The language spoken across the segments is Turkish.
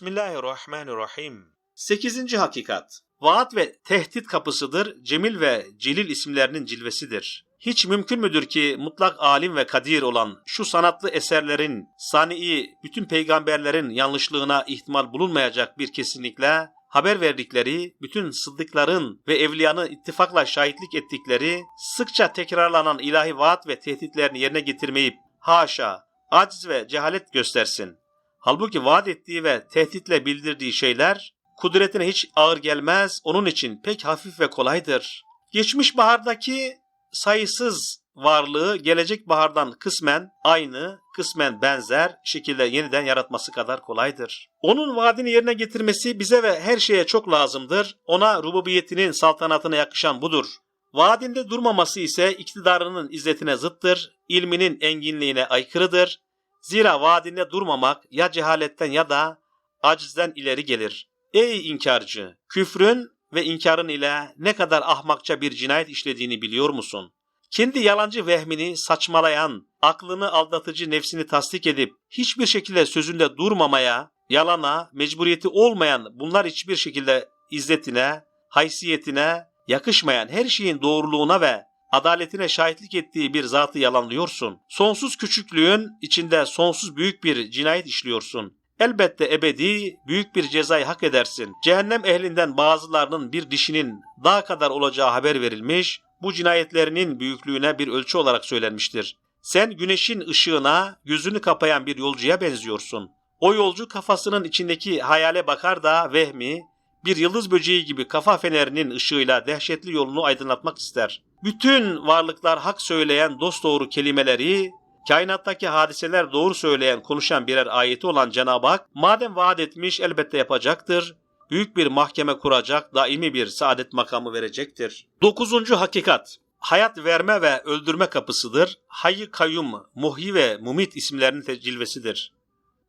Bismillahirrahmanirrahim. Sekizinci hakikat. Vaat ve tehdit kapısıdır. Cemil ve Celil isimlerinin cilvesidir. Hiç mümkün müdür ki mutlak alim ve kadir olan şu sanatlı eserlerin, sani'i bütün peygamberlerin yanlışlığına ihtimal bulunmayacak bir kesinlikle haber verdikleri, bütün sıddıkların ve evliyanın ittifakla şahitlik ettikleri, sıkça tekrarlanan ilahi vaat ve tehditlerini yerine getirmeyip, haşa, aciz ve cehalet göstersin. Halbuki vaat ettiği ve tehditle bildirdiği şeyler, kudretine hiç ağır gelmez, onun için pek hafif ve kolaydır. Geçmiş bahardaki sayısız varlığı gelecek bahardan kısmen aynı, kısmen benzer şekilde yeniden yaratması kadar kolaydır. Onun vaadini yerine getirmesi bize ve her şeye çok lazımdır. Ona rububiyetinin saltanatına yakışan budur. Vaadinde durmaması ise iktidarının izzetine zıttır, ilminin enginliğine aykırıdır. Zira vaadinde durmamak ya cehaletten ya da acizden ileri gelir. Ey inkarcı! Küfrün ve inkarın ile ne kadar ahmakça bir cinayet işlediğini biliyor musun? Kendi yalancı vehmini saçmalayan, aklını aldatıcı nefsini tasdik edip hiçbir şekilde sözünde durmamaya, yalana, mecburiyeti olmayan bunlar hiçbir şekilde izzetine, haysiyetine, yakışmayan her şeyin doğruluğuna ve adaletine şahitlik ettiği bir zatı yalanlıyorsun. Sonsuz küçüklüğün içinde sonsuz büyük bir cinayet işliyorsun. Elbette ebedi büyük bir cezayı hak edersin. Cehennem ehlinden bazılarının bir dişinin dağ kadar olacağı haber verilmiş, bu cinayetlerinin büyüklüğüne bir ölçü olarak söylenmiştir. Sen güneşin ışığına gözünü kapayan bir yolcuya benziyorsun. O yolcu kafasının içindeki hayale bakar da vehmi, bir yıldız böceği gibi kafa fenerinin ışığıyla dehşetli yolunu aydınlatmak ister. Bütün varlıklar hak söyleyen dosdoğru kelimeleri, kainattaki hadiseler doğru söyleyen konuşan birer ayeti olan Cenab-ı Hak, madem vaat etmiş elbette yapacaktır, büyük bir mahkeme kuracak, daimi bir saadet makamı verecektir. Dokuzuncu hakikat, hayat verme ve öldürme kapısıdır. Hayy kayyum, muhyi ve mumit isimlerinin cilvesidir.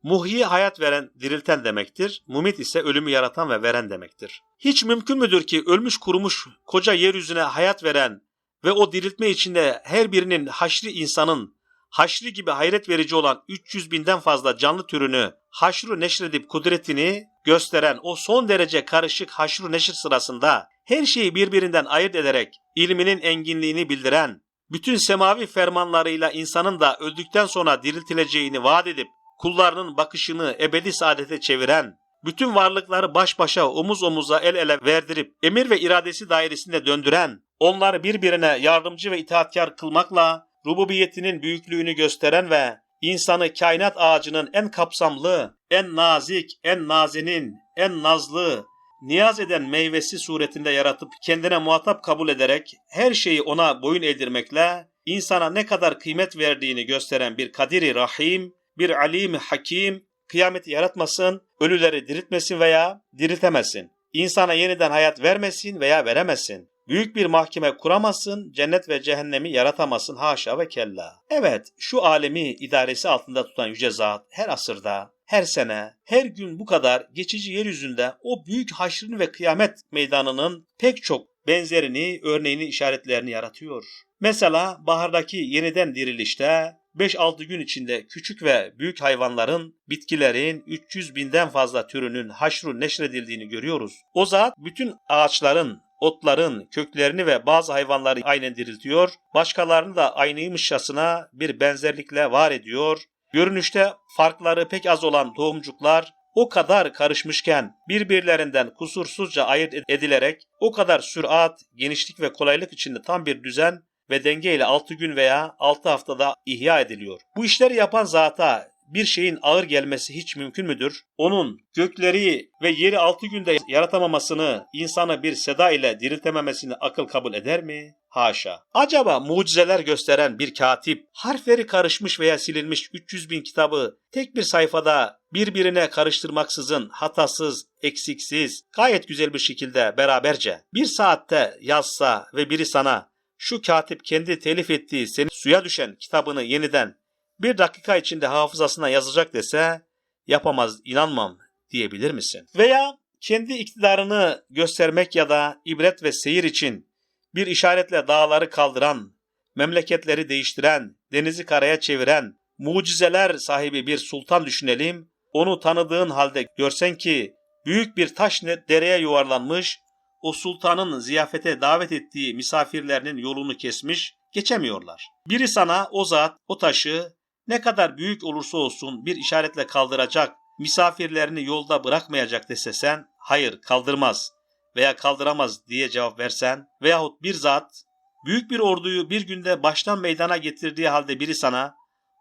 Muhyi hayat veren, dirilten demektir. Mumit ise ölümü yaratan ve veren demektir. Hiç mümkün müdür ki ölmüş kurumuş koca yeryüzüne hayat veren ve o diriltme içinde her birinin haşri insanın haşri gibi hayret verici olan 300 binden fazla canlı türünü haşru neşredip kudretini gösteren o son derece karışık haşru neşir sırasında her şeyi birbirinden ayırt ederek ilminin enginliğini bildiren, bütün semavi fermanlarıyla insanın da öldükten sonra diriltileceğini vaat edip kullarının bakışını ebedi saadete çeviren, bütün varlıkları baş başa omuz omuza el ele verdirip emir ve iradesi dairesinde döndüren, onları birbirine yardımcı ve itaatkar kılmakla rububiyetinin büyüklüğünü gösteren ve insanı kainat ağacının en kapsamlı, en nazik, en nazenin, en nazlı, niyaz eden meyvesi suretinde yaratıp kendine muhatap kabul ederek her şeyi ona boyun eğdirmekle insana ne kadar kıymet verdiğini gösteren bir kadiri rahim, bir alim hakim, kıyameti yaratmasın, ölüleri diriltmesin veya diriltemesin. İnsana yeniden hayat vermesin veya veremesin. Büyük bir mahkeme kuramazsın, cennet ve cehennemi yaratamazsın haşa ve kella. Evet, şu alemi idaresi altında tutan yüce zat her asırda, her sene, her gün bu kadar geçici yeryüzünde o büyük haşrin ve kıyamet meydanının pek çok benzerini, örneğini, işaretlerini yaratıyor. Mesela bahardaki yeniden dirilişte 5-6 gün içinde küçük ve büyük hayvanların, bitkilerin 300 binden fazla türünün haşru neşredildiğini görüyoruz. O zat bütün ağaçların, otların köklerini ve bazı hayvanları aynen diriltiyor, başkalarını da aynıymışçasına bir benzerlikle var ediyor. Görünüşte farkları pek az olan tohumcuklar o kadar karışmışken birbirlerinden kusursuzca ayırt edilerek o kadar sürat, genişlik ve kolaylık içinde tam bir düzen ve denge ile 6 gün veya 6 haftada ihya ediliyor. Bu işleri yapan zata bir şeyin ağır gelmesi hiç mümkün müdür? Onun gökleri ve yeri 6 günde yaratamamasını, insanı bir seda ile diriltememesini akıl kabul eder mi? Haşa. Acaba mucizeler gösteren bir katip, harfleri karışmış veya silinmiş 300 bin kitabı tek bir sayfada birbirine karıştırmaksızın, hatasız, eksiksiz, gayet güzel bir şekilde beraberce bir saatte yazsa ve biri sana şu katip kendi telif ettiği senin suya düşen kitabını yeniden bir dakika içinde hafızasına yazacak dese yapamaz inanmam diyebilir misin? Veya kendi iktidarını göstermek ya da ibret ve seyir için bir işaretle dağları kaldıran, memleketleri değiştiren, denizi karaya çeviren, mucizeler sahibi bir sultan düşünelim. onu tanıdığın halde görsen ki büyük bir taş dereye yuvarlanmış, o sultanın ziyafete davet ettiği misafirlerinin yolunu kesmiş, geçemiyorlar. Biri sana o zat, o taşı ne kadar büyük olursa olsun bir işaretle kaldıracak, misafirlerini yolda bırakmayacak dese sen, hayır kaldırmaz veya kaldıramaz diye cevap versen veyahut bir zat büyük bir orduyu bir günde baştan meydana getirdiği halde biri sana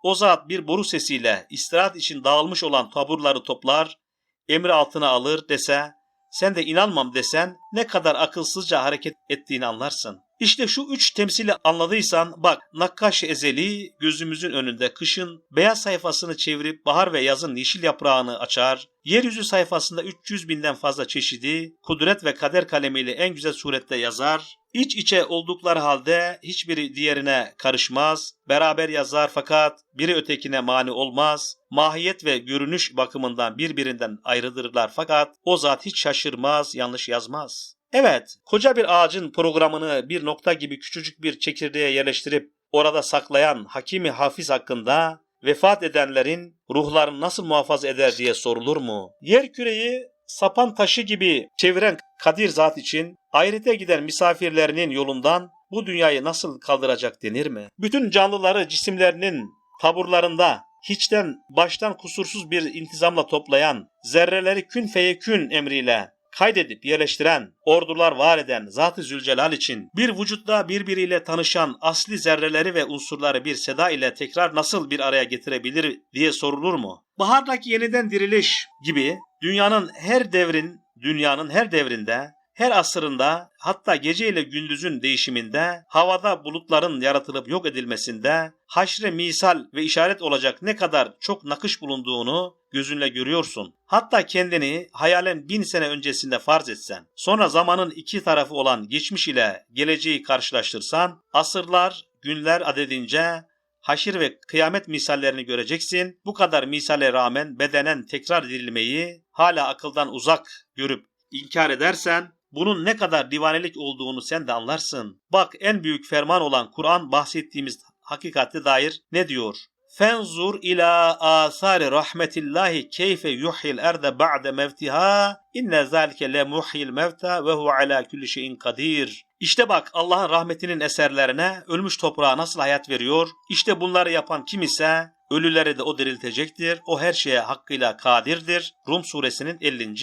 o zat bir boru sesiyle istirahat için dağılmış olan taburları toplar, emri altına alır dese, sen de inanmam desen ne kadar akılsızca hareket ettiğini anlarsın. İşte şu üç temsili anladıysan bak Nakkaş Ezeli gözümüzün önünde kışın beyaz sayfasını çevirip bahar ve yazın yeşil yaprağını açar, yeryüzü sayfasında 300 binden fazla çeşidi, kudret ve kader kalemiyle en güzel surette yazar, İç içe oldukları halde hiçbiri diğerine karışmaz, beraber yazar fakat biri ötekine mani olmaz, mahiyet ve görünüş bakımından birbirinden ayrıdırlar fakat o zat hiç şaşırmaz, yanlış yazmaz. Evet, koca bir ağacın programını bir nokta gibi küçücük bir çekirdeğe yerleştirip orada saklayan Hakimi Hafiz hakkında vefat edenlerin ruhlarını nasıl muhafaza eder diye sorulur mu? Yer küreyi sapan taşı gibi çeviren Kadir zat için ahirete giden misafirlerinin yolundan bu dünyayı nasıl kaldıracak denir mi? Bütün canlıları cisimlerinin taburlarında hiçten baştan kusursuz bir intizamla toplayan, zerreleri kün feyekün emriyle kaydedip yerleştiren, ordular var eden Zat-ı Zülcelal için bir vücutta birbiriyle tanışan asli zerreleri ve unsurları bir seda ile tekrar nasıl bir araya getirebilir diye sorulur mu? Bahardaki yeniden diriliş gibi dünyanın her devrin, dünyanın her devrinde her asırında hatta gece ile gündüzün değişiminde, havada bulutların yaratılıp yok edilmesinde, haşre misal ve işaret olacak ne kadar çok nakış bulunduğunu gözünle görüyorsun. Hatta kendini hayalen bin sene öncesinde farz etsen, sonra zamanın iki tarafı olan geçmiş ile geleceği karşılaştırsan, asırlar, günler adedince haşir ve kıyamet misallerini göreceksin. Bu kadar misale rağmen bedenen tekrar dirilmeyi hala akıldan uzak görüp inkar edersen bunun ne kadar divanelik olduğunu sen de anlarsın. Bak en büyük ferman olan Kur'an bahsettiğimiz hakikate dair ne diyor? Fenzur ila asari rahmetillahi keyfe yuhyil erde ba'de mevtiha inne zalike le muhyil mevta ve hu ala kulli şeyin kadir. İşte bak Allah'ın rahmetinin eserlerine ölmüş toprağa nasıl hayat veriyor. İşte bunları yapan kim ise ölüleri de o diriltecektir. O her şeye hakkıyla kadirdir. Rum suresinin 50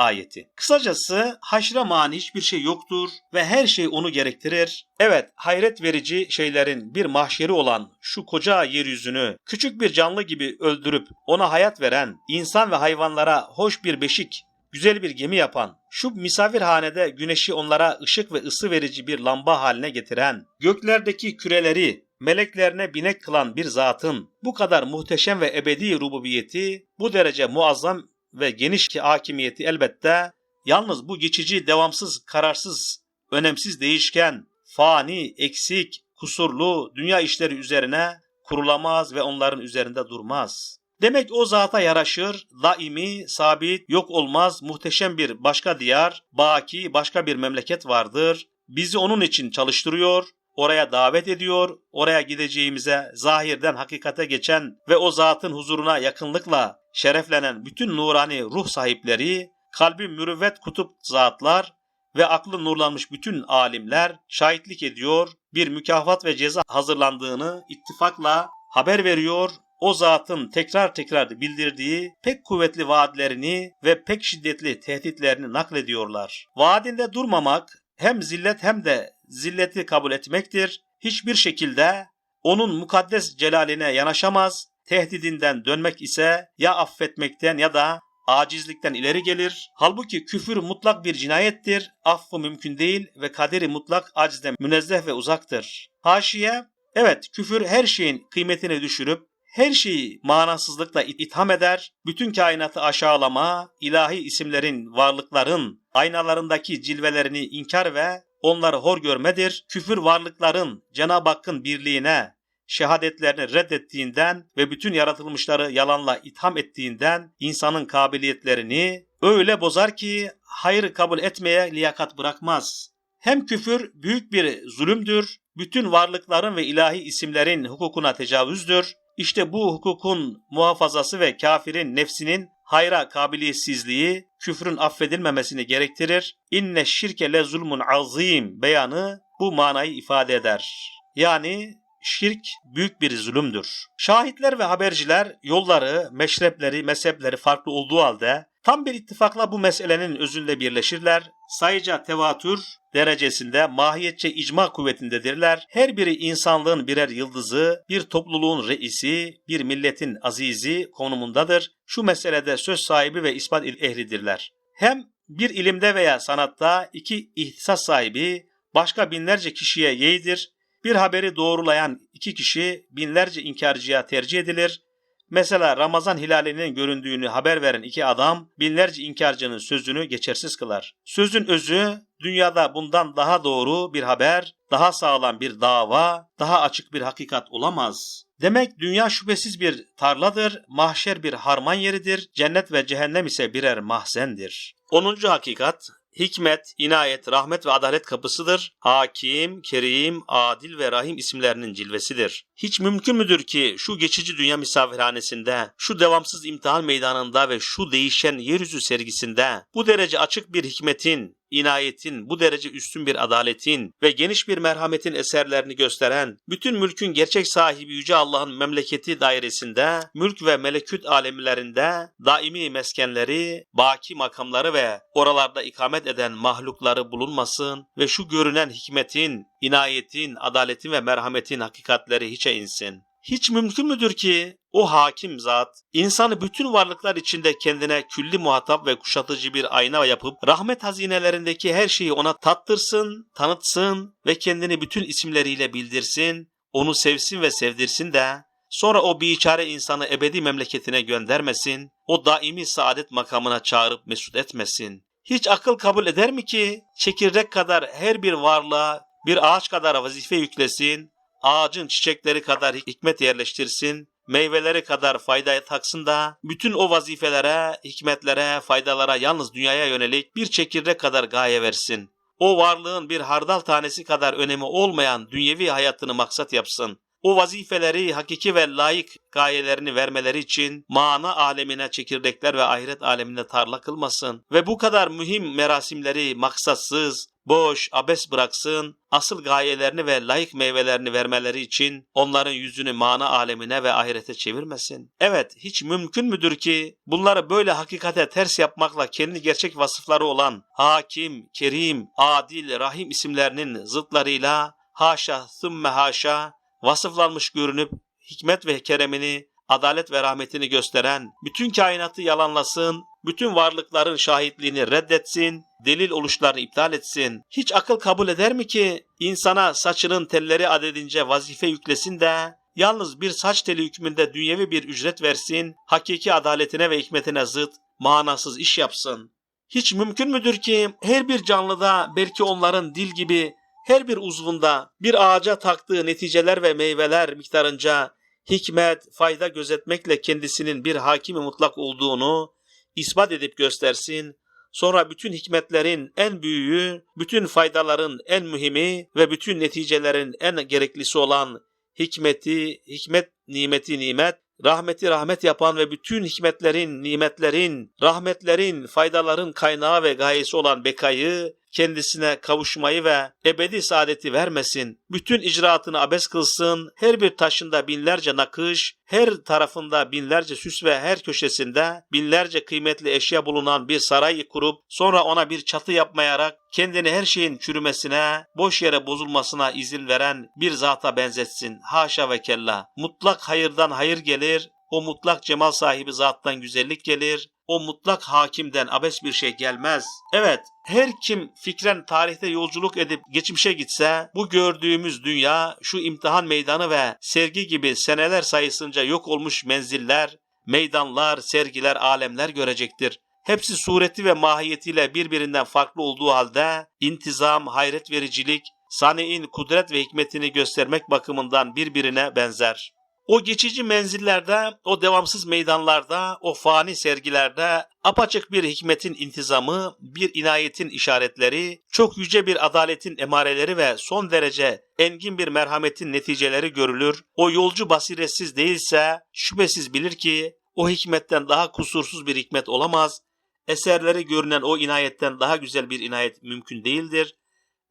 ayeti. Kısacası haşra mani hiçbir şey yoktur ve her şey onu gerektirir. Evet, hayret verici şeylerin bir mahşeri olan şu koca yeryüzünü küçük bir canlı gibi öldürüp ona hayat veren, insan ve hayvanlara hoş bir beşik, güzel bir gemi yapan, şu misafirhanede güneşi onlara ışık ve ısı verici bir lamba haline getiren, göklerdeki küreleri meleklerine binek kılan bir zatın bu kadar muhteşem ve ebedi rububiyeti, bu derece muazzam ve geniş ki hakimiyeti elbette yalnız bu geçici, devamsız, kararsız, önemsiz değişken, fani, eksik, kusurlu dünya işleri üzerine kurulamaz ve onların üzerinde durmaz. Demek o zata yaraşır, daimi, sabit, yok olmaz, muhteşem bir başka diyar, baki başka bir memleket vardır. Bizi onun için çalıştırıyor, oraya davet ediyor, oraya gideceğimize zahirden hakikate geçen ve o zatın huzuruna yakınlıkla şereflenen bütün nurani ruh sahipleri, kalbi mürüvvet kutup zatlar ve aklı nurlanmış bütün alimler şahitlik ediyor, bir mükafat ve ceza hazırlandığını ittifakla haber veriyor, o zatın tekrar tekrar bildirdiği pek kuvvetli vaatlerini ve pek şiddetli tehditlerini naklediyorlar. Vaadinde durmamak hem zillet hem de zilleti kabul etmektir. Hiçbir şekilde onun mukaddes celaline yanaşamaz, tehdidinden dönmek ise ya affetmekten ya da acizlikten ileri gelir. Halbuki küfür mutlak bir cinayettir, affı mümkün değil ve kaderi mutlak acizden münezzeh ve uzaktır. Haşiye, evet küfür her şeyin kıymetini düşürüp her şeyi manasızlıkla itham eder, bütün kainatı aşağılama, ilahi isimlerin, varlıkların, aynalarındaki cilvelerini inkar ve onları hor görmedir. Küfür varlıkların Cenab-ı Hakk'ın birliğine, şehadetlerini reddettiğinden ve bütün yaratılmışları yalanla itham ettiğinden insanın kabiliyetlerini öyle bozar ki hayır kabul etmeye liyakat bırakmaz. Hem küfür büyük bir zulümdür, bütün varlıkların ve ilahi isimlerin hukukuna tecavüzdür. İşte bu hukukun muhafazası ve kafirin nefsinin hayra kabiliyetsizliği küfrün affedilmemesini gerektirir. İnne şirke le zulmun azim beyanı bu manayı ifade eder. Yani şirk büyük bir zulümdür. Şahitler ve haberciler yolları, meşrepleri, mezhepleri farklı olduğu halde tam bir ittifakla bu meselenin özünde birleşirler. Sayıca tevatür derecesinde mahiyetçe icma kuvvetindedirler. Her biri insanlığın birer yıldızı, bir topluluğun reisi, bir milletin azizi konumundadır. Şu meselede söz sahibi ve ispat ehlidirler. Hem bir ilimde veya sanatta iki ihtisas sahibi başka binlerce kişiye yeğdir. Bir haberi doğrulayan iki kişi binlerce inkarcıya tercih edilir. Mesela Ramazan hilalinin göründüğünü haber veren iki adam binlerce inkarcının sözünü geçersiz kılar. Sözün özü dünyada bundan daha doğru bir haber, daha sağlam bir dava, daha açık bir hakikat olamaz. Demek dünya şüphesiz bir tarladır, mahşer bir harman yeridir, cennet ve cehennem ise birer mahzendir. 10. hakikat hikmet, inayet, rahmet ve adalet kapısıdır. Hakim, Kerim, Adil ve Rahim isimlerinin cilvesidir. Hiç mümkün müdür ki şu geçici dünya misafirhanesinde, şu devamsız imtihan meydanında ve şu değişen yeryüzü sergisinde bu derece açık bir hikmetin, inayetin, bu derece üstün bir adaletin ve geniş bir merhametin eserlerini gösteren, bütün mülkün gerçek sahibi Yüce Allah'ın memleketi dairesinde, mülk ve meleküt alemlerinde, daimi meskenleri, baki makamları ve oralarda ikamet eden mahlukları bulunmasın ve şu görünen hikmetin, inayetin, adaletin ve merhametin hakikatleri hiçe insin. Hiç mümkün müdür ki o hakim zat insanı bütün varlıklar içinde kendine külli muhatap ve kuşatıcı bir ayna yapıp rahmet hazinelerindeki her şeyi ona tattırsın, tanıtsın ve kendini bütün isimleriyle bildirsin, onu sevsin ve sevdirsin de sonra o biçare insanı ebedi memleketine göndermesin, o daimi saadet makamına çağırıp mesut etmesin. Hiç akıl kabul eder mi ki çekirdek kadar her bir varlığa bir ağaç kadar vazife yüklesin, ağacın çiçekleri kadar hikmet yerleştirsin, meyveleri kadar faydaya taksın da bütün o vazifelere, hikmetlere, faydalara yalnız dünyaya yönelik bir çekirdek kadar gaye versin. O varlığın bir hardal tanesi kadar önemi olmayan dünyevi hayatını maksat yapsın. O vazifeleri hakiki ve layık gayelerini vermeleri için mana alemine çekirdekler ve ahiret aleminde tarla kılmasın ve bu kadar mühim merasimleri maksatsız, boş, abes bıraksın, asıl gayelerini ve layık meyvelerini vermeleri için onların yüzünü mana alemine ve ahirete çevirmesin. Evet, hiç mümkün müdür ki bunları böyle hakikate ters yapmakla kendi gerçek vasıfları olan Hakim, Kerim, Adil, Rahim isimlerinin zıtlarıyla haşa, sümme haşa vasıflanmış görünüp hikmet ve keremini, adalet ve rahmetini gösteren, bütün kainatı yalanlasın, bütün varlıkların şahitliğini reddetsin, delil oluşlarını iptal etsin. Hiç akıl kabul eder mi ki insana saçının telleri adedince vazife yüklesin de yalnız bir saç teli hükmünde dünyevi bir ücret versin, hakiki adaletine ve hikmetine zıt, manasız iş yapsın. Hiç mümkün müdür ki her bir canlıda belki onların dil gibi her bir uzvunda bir ağaca taktığı neticeler ve meyveler miktarınca hikmet, fayda gözetmekle kendisinin bir hakimi mutlak olduğunu ispat edip göstersin. Sonra bütün hikmetlerin en büyüğü, bütün faydaların en mühimi ve bütün neticelerin en gereklisi olan hikmeti, hikmet nimeti nimet, rahmeti rahmet yapan ve bütün hikmetlerin, nimetlerin, rahmetlerin, faydaların kaynağı ve gayesi olan bekayı, kendisine kavuşmayı ve ebedi saadeti vermesin. Bütün icraatını abes kılsın, her bir taşında binlerce nakış, her tarafında binlerce süs ve her köşesinde binlerce kıymetli eşya bulunan bir saray kurup sonra ona bir çatı yapmayarak kendini her şeyin çürümesine, boş yere bozulmasına izin veren bir zata benzetsin. Haşa ve kella. Mutlak hayırdan hayır gelir, o mutlak cemal sahibi zattan güzellik gelir, o mutlak hakimden abes bir şey gelmez. Evet, her kim fikren tarihte yolculuk edip geçmişe gitse, bu gördüğümüz dünya, şu imtihan meydanı ve sergi gibi seneler sayısınca yok olmuş menziller, meydanlar, sergiler, alemler görecektir. Hepsi sureti ve mahiyetiyle birbirinden farklı olduğu halde intizam, hayret vericilik, sani'in kudret ve hikmetini göstermek bakımından birbirine benzer. O geçici menzillerde, o devamsız meydanlarda, o fani sergilerde apaçık bir hikmetin intizamı, bir inayetin işaretleri, çok yüce bir adaletin emareleri ve son derece engin bir merhametin neticeleri görülür. O yolcu basiretsiz değilse şüphesiz bilir ki o hikmetten daha kusursuz bir hikmet olamaz. Eserleri görünen o inayetten daha güzel bir inayet mümkün değildir.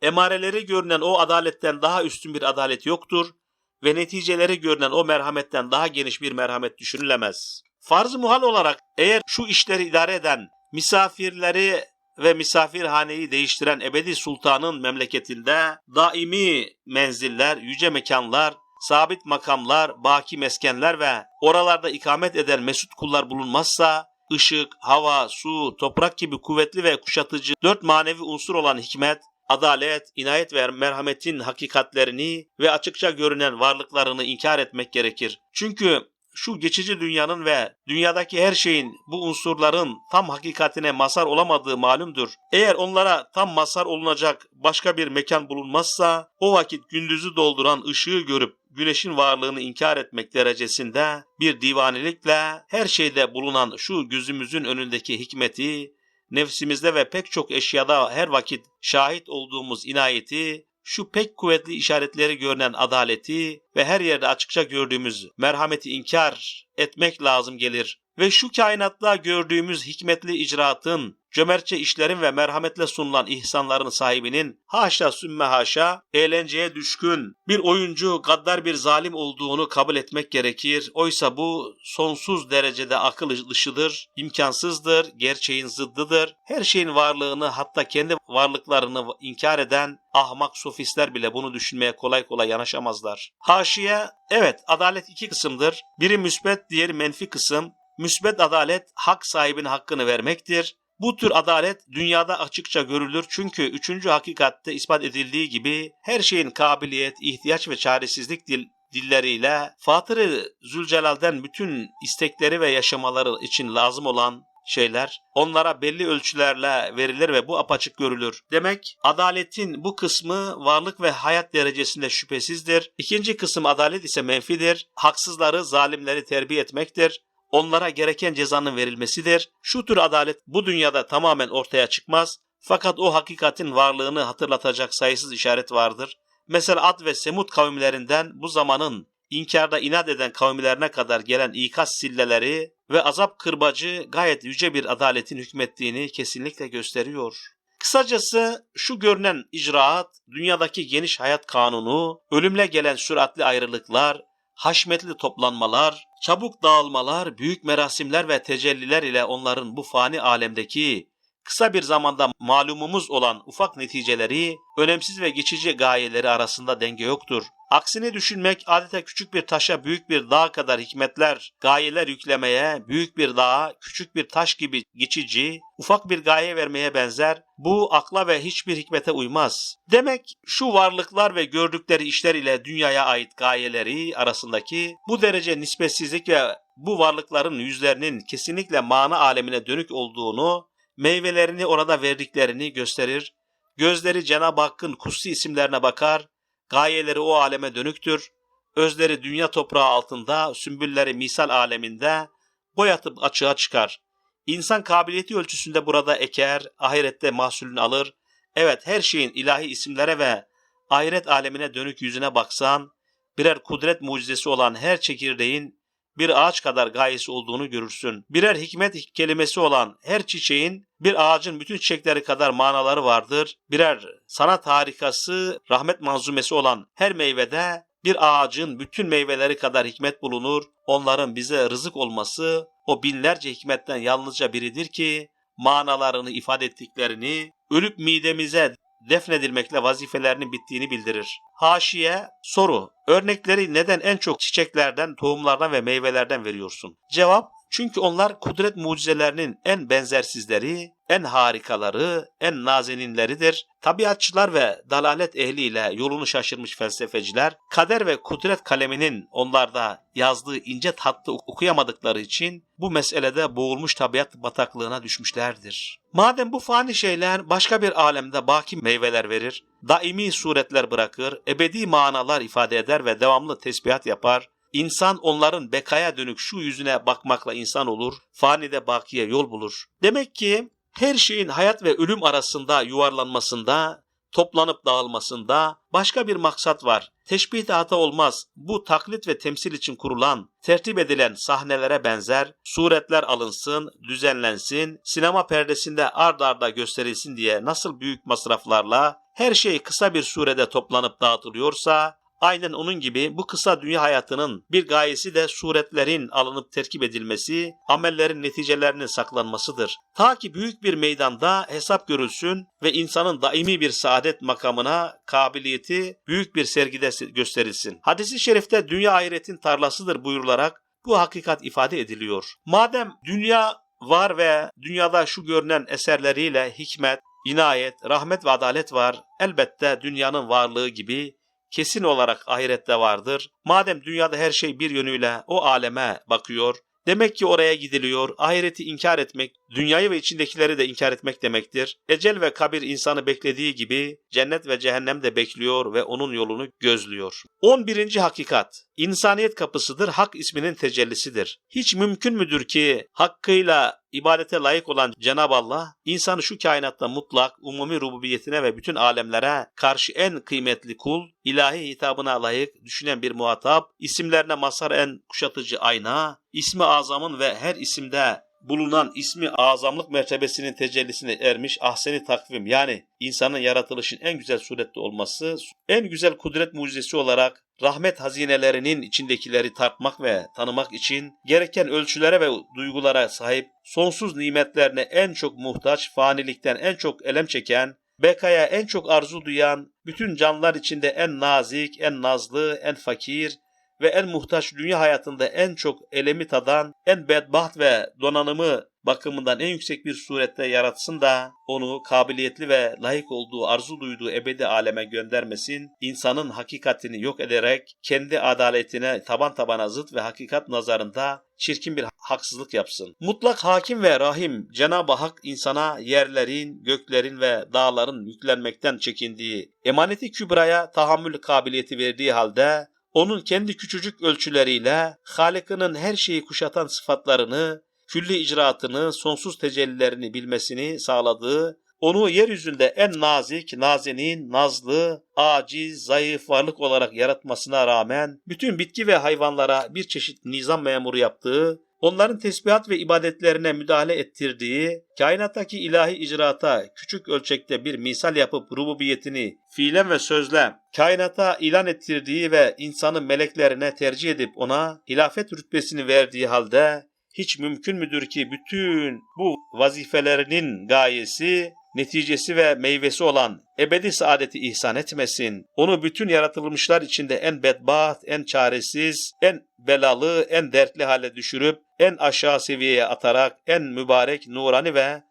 Emareleri görünen o adaletten daha üstün bir adalet yoktur ve neticeleri görünen o merhametten daha geniş bir merhamet düşünülemez. Farz-ı muhal olarak eğer şu işleri idare eden misafirleri ve misafirhaneyi değiştiren ebedi sultanın memleketinde daimi menziller, yüce mekanlar, sabit makamlar, baki meskenler ve oralarda ikamet eden mesut kullar bulunmazsa, ışık, hava, su, toprak gibi kuvvetli ve kuşatıcı dört manevi unsur olan hikmet, adalet, inayet ve merhametin hakikatlerini ve açıkça görünen varlıklarını inkar etmek gerekir. Çünkü şu geçici dünyanın ve dünyadaki her şeyin bu unsurların tam hakikatine mazhar olamadığı malumdur. Eğer onlara tam mazhar olunacak başka bir mekan bulunmazsa o vakit gündüzü dolduran ışığı görüp güneşin varlığını inkar etmek derecesinde bir divanilikle her şeyde bulunan şu gözümüzün önündeki hikmeti nefsimizde ve pek çok eşyada her vakit şahit olduğumuz inayeti, şu pek kuvvetli işaretleri görünen adaleti ve her yerde açıkça gördüğümüz merhameti inkar etmek lazım gelir. Ve şu kainatta gördüğümüz hikmetli icraatın, cömertçe işlerin ve merhametle sunulan ihsanların sahibinin haşa sümme haşa eğlenceye düşkün bir oyuncu, gaddar bir zalim olduğunu kabul etmek gerekir. Oysa bu sonsuz derecede akıl dışıdır, imkansızdır, gerçeğin zıddıdır. Her şeyin varlığını hatta kendi varlıklarını inkar eden ahmak sofistler bile bunu düşünmeye kolay kolay yanaşamazlar. Haşiye, evet adalet iki kısımdır. Biri müsbet, diğeri menfi kısım. Müsbet adalet hak sahibine hakkını vermektir. Bu tür adalet dünyada açıkça görülür çünkü üçüncü hakikatte ispat edildiği gibi her şeyin kabiliyet, ihtiyaç ve çaresizlik dil, dilleriyle Fatır-ı Zülcelal'den bütün istekleri ve yaşamaları için lazım olan şeyler onlara belli ölçülerle verilir ve bu apaçık görülür. Demek adaletin bu kısmı varlık ve hayat derecesinde şüphesizdir. İkinci kısım adalet ise menfidir. Haksızları, zalimleri terbiye etmektir onlara gereken cezanın verilmesidir. Şu tür adalet bu dünyada tamamen ortaya çıkmaz. Fakat o hakikatin varlığını hatırlatacak sayısız işaret vardır. Mesela Ad ve Semud kavimlerinden bu zamanın inkarda inat eden kavimlerine kadar gelen ikaz silleleri ve azap kırbacı gayet yüce bir adaletin hükmettiğini kesinlikle gösteriyor. Kısacası şu görünen icraat, dünyadaki geniş hayat kanunu, ölümle gelen süratli ayrılıklar, haşmetli toplanmalar, çabuk dağılmalar, büyük merasimler ve tecelliler ile onların bu fani alemdeki kısa bir zamanda malumumuz olan ufak neticeleri, önemsiz ve geçici gayeleri arasında denge yoktur. Aksini düşünmek adeta küçük bir taşa büyük bir dağ kadar hikmetler, gayeler yüklemeye, büyük bir dağa küçük bir taş gibi geçici, ufak bir gaye vermeye benzer. Bu akla ve hiçbir hikmete uymaz. Demek şu varlıklar ve gördükleri işler ile dünyaya ait gayeleri arasındaki bu derece nispetsizlik ve bu varlıkların yüzlerinin kesinlikle mana alemine dönük olduğunu, meyvelerini orada verdiklerini gösterir. Gözleri Cenab-ı Hakk'ın kutsi isimlerine bakar, gayeleri o aleme dönüktür. Özleri dünya toprağı altında, sümbülleri misal aleminde boyatıp açığa çıkar. İnsan kabiliyeti ölçüsünde burada eker, ahirette mahsulünü alır. Evet her şeyin ilahi isimlere ve ahiret alemine dönük yüzüne baksan, birer kudret mucizesi olan her çekirdeğin bir ağaç kadar gayesi olduğunu görürsün. Birer hikmet kelimesi olan her çiçeğin bir ağacın bütün çiçekleri kadar manaları vardır. Birer sanat harikası, rahmet manzumesi olan her meyvede bir ağacın bütün meyveleri kadar hikmet bulunur. Onların bize rızık olması o binlerce hikmetten yalnızca biridir ki manalarını ifade ettiklerini ölüp midemize defnedilmekle vazifelerinin bittiğini bildirir. Haşiye soru. Örnekleri neden en çok çiçeklerden, tohumlardan ve meyvelerden veriyorsun? Cevap çünkü onlar kudret mucizelerinin en benzersizleri, en harikaları, en nazeninleridir. Tabiatçılar ve dalalet ehliyle yolunu şaşırmış felsefeciler, kader ve kudret kaleminin onlarda yazdığı ince tatlı okuyamadıkları için bu meselede boğulmuş tabiat bataklığına düşmüşlerdir. Madem bu fani şeyler başka bir alemde baki meyveler verir, daimi suretler bırakır, ebedi manalar ifade eder ve devamlı tesbihat yapar, İnsan onların bekaya dönük şu yüzüne bakmakla insan olur, fanide bakiye yol bulur. Demek ki her şeyin hayat ve ölüm arasında yuvarlanmasında, toplanıp dağılmasında başka bir maksat var. Teşbihte hata olmaz. Bu taklit ve temsil için kurulan, tertip edilen sahnelere benzer, suretler alınsın, düzenlensin, sinema perdesinde ard arda gösterilsin diye nasıl büyük masraflarla her şey kısa bir surede toplanıp dağıtılıyorsa, Aynen onun gibi bu kısa dünya hayatının bir gayesi de suretlerin alınıp terkip edilmesi, amellerin neticelerinin saklanmasıdır. Ta ki büyük bir meydanda hesap görülsün ve insanın daimi bir saadet makamına kabiliyeti büyük bir sergide gösterilsin. Hadis-i şerifte dünya ahiretin tarlasıdır buyurularak bu hakikat ifade ediliyor. Madem dünya var ve dünyada şu görünen eserleriyle hikmet, inayet, rahmet ve adalet var, elbette dünyanın varlığı gibi kesin olarak ahirette vardır. Madem dünyada her şey bir yönüyle o aleme bakıyor, demek ki oraya gidiliyor. Ahireti inkar etmek, dünyayı ve içindekileri de inkar etmek demektir. Ecel ve kabir insanı beklediği gibi cennet ve cehennem de bekliyor ve onun yolunu gözlüyor. 11. hakikat İnsaniyet kapısıdır, hak isminin tecellisidir. Hiç mümkün müdür ki hakkıyla ibadete layık olan Cenab-ı Allah, insanı şu kainatta mutlak, umumi rububiyetine ve bütün alemlere karşı en kıymetli kul, ilahi hitabına layık düşünen bir muhatap, isimlerine mazhar en kuşatıcı ayna, ismi azamın ve her isimde bulunan ismi azamlık mertebesinin tecellisine ermiş ahseni takvim yani insanın yaratılışın en güzel surette olması, en güzel kudret mucizesi olarak rahmet hazinelerinin içindekileri tartmak ve tanımak için gereken ölçülere ve duygulara sahip, sonsuz nimetlerine en çok muhtaç, fanilikten en çok elem çeken, bekaya en çok arzu duyan, bütün canlılar içinde en nazik, en nazlı, en fakir, ve en muhtaç dünya hayatında en çok elemi tadan, en bedbaht ve donanımı bakımından en yüksek bir surette yaratsın da onu kabiliyetli ve layık olduğu, arzu duyduğu ebedi aleme göndermesin, insanın hakikatini yok ederek kendi adaletine taban tabana zıt ve hakikat nazarında çirkin bir haksızlık yapsın. Mutlak hakim ve rahim Cenab-ı Hak insana yerlerin, göklerin ve dağların yüklenmekten çekindiği, emaneti kübraya tahammül kabiliyeti verdiği halde onun kendi küçücük ölçüleriyle Halık'ının her şeyi kuşatan sıfatlarını, külli icraatını, sonsuz tecellilerini bilmesini sağladığı, onu yeryüzünde en nazik, nazenin, nazlı, aciz, zayıf varlık olarak yaratmasına rağmen bütün bitki ve hayvanlara bir çeşit nizam memuru yaptığı, onların tesbihat ve ibadetlerine müdahale ettirdiği, kainattaki ilahi icraata küçük ölçekte bir misal yapıp rububiyetini fiilen ve sözle kainata ilan ettirdiği ve insanı meleklerine tercih edip ona hilafet rütbesini verdiği halde hiç mümkün müdür ki bütün bu vazifelerinin gayesi neticesi ve meyvesi olan ebedi saadeti ihsan etmesin. Onu bütün yaratılmışlar içinde en bedbaht, en çaresiz, en belalı, en dertli hale düşürüp en aşağı seviyeye atarak en mübarek, nurani ve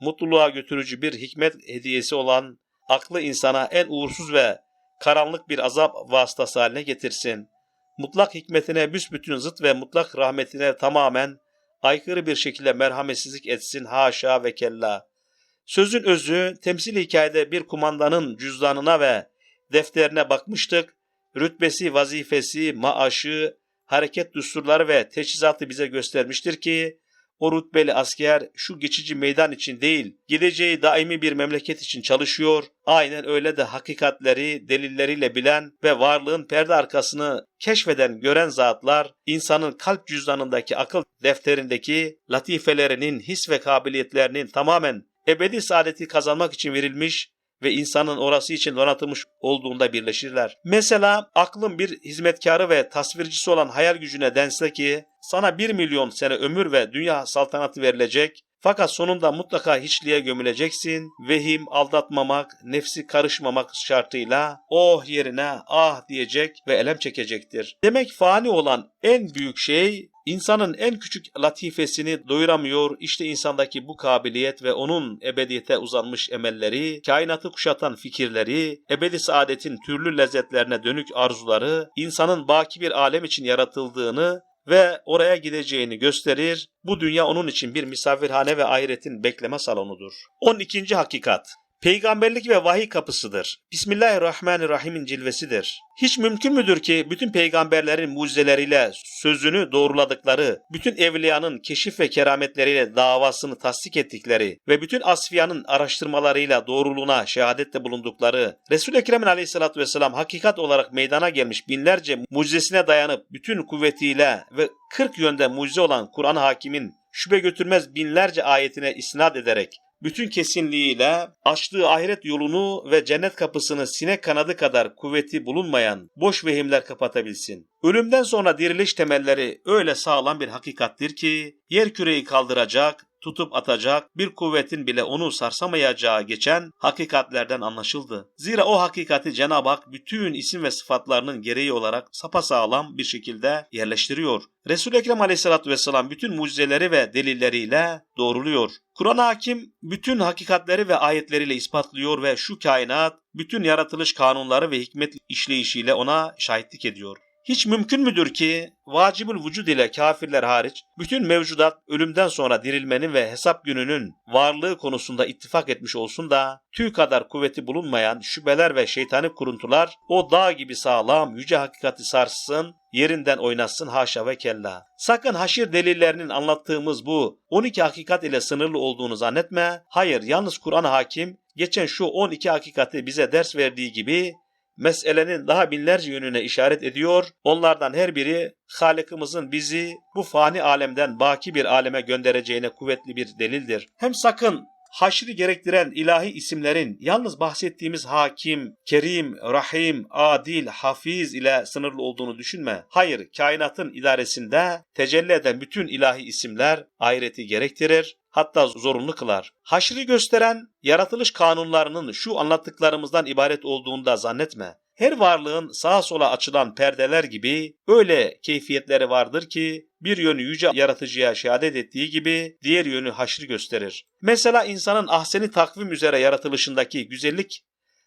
mutluluğa götürücü bir hikmet hediyesi olan aklı insana en uğursuz ve karanlık bir azap vasıtası haline getirsin. Mutlak hikmetine büsbütün zıt ve mutlak rahmetine tamamen aykırı bir şekilde merhametsizlik etsin haşa ve kella. Sözün özü temsil hikayede bir kumandanın cüzdanına ve defterine bakmıştık. Rütbesi, vazifesi, maaşı, hareket düsturları ve teçhizatı bize göstermiştir ki o rütbeli asker şu geçici meydan için değil, gideceği daimi bir memleket için çalışıyor. Aynen öyle de hakikatleri delilleriyle bilen ve varlığın perde arkasını keşfeden gören zatlar, insanın kalp cüzdanındaki akıl defterindeki latifelerinin his ve kabiliyetlerinin tamamen ebedi saadeti kazanmak için verilmiş ve insanın orası için donatılmış olduğunda birleşirler. Mesela aklın bir hizmetkarı ve tasvircisi olan hayal gücüne dense ki sana bir milyon sene ömür ve dünya saltanatı verilecek fakat sonunda mutlaka hiçliğe gömüleceksin. Vehim, aldatmamak, nefsi karışmamak şartıyla oh yerine ah diyecek ve elem çekecektir. Demek fani olan en büyük şey insanın en küçük latifesini doyuramıyor. İşte insandaki bu kabiliyet ve onun ebediyete uzanmış emelleri, kainatı kuşatan fikirleri, ebedi saadetin türlü lezzetlerine dönük arzuları, insanın baki bir alem için yaratıldığını ve oraya gideceğini gösterir. Bu dünya onun için bir misafirhane ve ahiretin bekleme salonudur. 12. hakikat Peygamberlik ve vahiy kapısıdır. Bismillahirrahmanirrahim'in cilvesidir. Hiç mümkün müdür ki bütün peygamberlerin mucizeleriyle sözünü doğruladıkları, bütün evliyanın keşif ve kerametleriyle davasını tasdik ettikleri ve bütün asfiyanın araştırmalarıyla doğruluğuna şehadette bulundukları, Resul-i Ekrem'in aleyhissalatü vesselam hakikat olarak meydana gelmiş binlerce mucizesine dayanıp bütün kuvvetiyle ve 40 yönde mucize olan Kur'an hakimin şüphe götürmez binlerce ayetine isnat ederek bütün kesinliğiyle açtığı ahiret yolunu ve cennet kapısını sinek kanadı kadar kuvveti bulunmayan boş vehimler kapatabilsin. Ölümden sonra diriliş temelleri öyle sağlam bir hakikattir ki yer küreyi kaldıracak, tutup atacak bir kuvvetin bile onu sarsamayacağı geçen hakikatlerden anlaşıldı. Zira o hakikati Cenab-ı Hak bütün isim ve sıfatlarının gereği olarak sapasağlam bir şekilde yerleştiriyor. Resul-i Ekrem aleyhissalatü vesselam bütün mucizeleri ve delilleriyle doğruluyor. Kur'an hakim bütün hakikatleri ve ayetleriyle ispatlıyor ve şu kainat bütün yaratılış kanunları ve hikmet işleyişiyle ona şahitlik ediyor. Hiç mümkün müdür ki vacibül vücud ile kafirler hariç bütün mevcudat ölümden sonra dirilmenin ve hesap gününün varlığı konusunda ittifak etmiş olsun da tüy kadar kuvveti bulunmayan şüpheler ve şeytani kuruntular o dağ gibi sağlam yüce hakikati sarsın, yerinden oynatsın haşa ve kella. Sakın haşir delillerinin anlattığımız bu 12 hakikat ile sınırlı olduğunu zannetme. Hayır yalnız Kur'an hakim geçen şu 12 hakikati bize ders verdiği gibi meselenin daha binlerce yönüne işaret ediyor. Onlardan her biri Halık'ımızın bizi bu fani alemden baki bir aleme göndereceğine kuvvetli bir delildir. Hem sakın haşri gerektiren ilahi isimlerin yalnız bahsettiğimiz hakim, kerim, rahim, adil, hafiz ile sınırlı olduğunu düşünme. Hayır, kainatın idaresinde tecelli eden bütün ilahi isimler ahireti gerektirir hatta zorunlu kılar. Haşri gösteren yaratılış kanunlarının şu anlattıklarımızdan ibaret olduğunu da zannetme. Her varlığın sağa sola açılan perdeler gibi öyle keyfiyetleri vardır ki bir yönü yüce yaratıcıya şehadet ettiği gibi diğer yönü haşri gösterir. Mesela insanın ahseni takvim üzere yaratılışındaki güzellik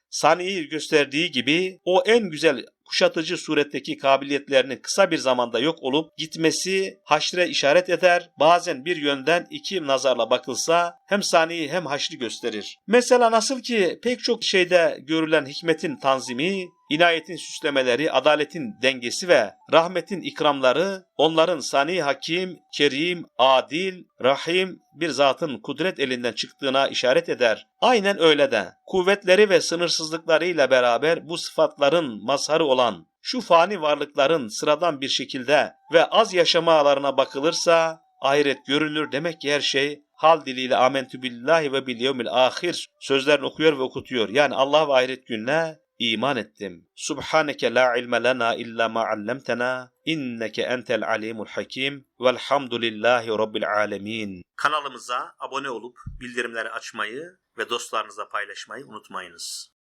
saniyi gösterdiği gibi o en güzel kuşatıcı suretteki kabiliyetlerinin kısa bir zamanda yok olup gitmesi haşre işaret eder. Bazen bir yönden iki nazarla bakılsa hem saniyi hem haşri gösterir. Mesela nasıl ki pek çok şeyde görülen hikmetin tanzimi, inayetin süslemeleri, adaletin dengesi ve rahmetin ikramları onların sani hakim, kerim, adil, rahim bir zatın kudret elinden çıktığına işaret eder. Aynen öyle de kuvvetleri ve sınırsızlıklarıyla beraber bu sıfatların mazharı olan şu fani varlıkların sıradan bir şekilde ve az yaşamalarına bakılırsa ahiret görünür demek ki her şey hal diliyle amentü billahi ve bil yevmil ahir sözlerini okuyor ve okutuyor. Yani Allah ve ahiret gününe iman ettim. Subhaneke la ilme lena illa ma allamtena inneke entel alimul hakim velhamdülillahi rabbil alemin. Kanalımıza abone olup bildirimleri açmayı ve dostlarınızla paylaşmayı unutmayınız.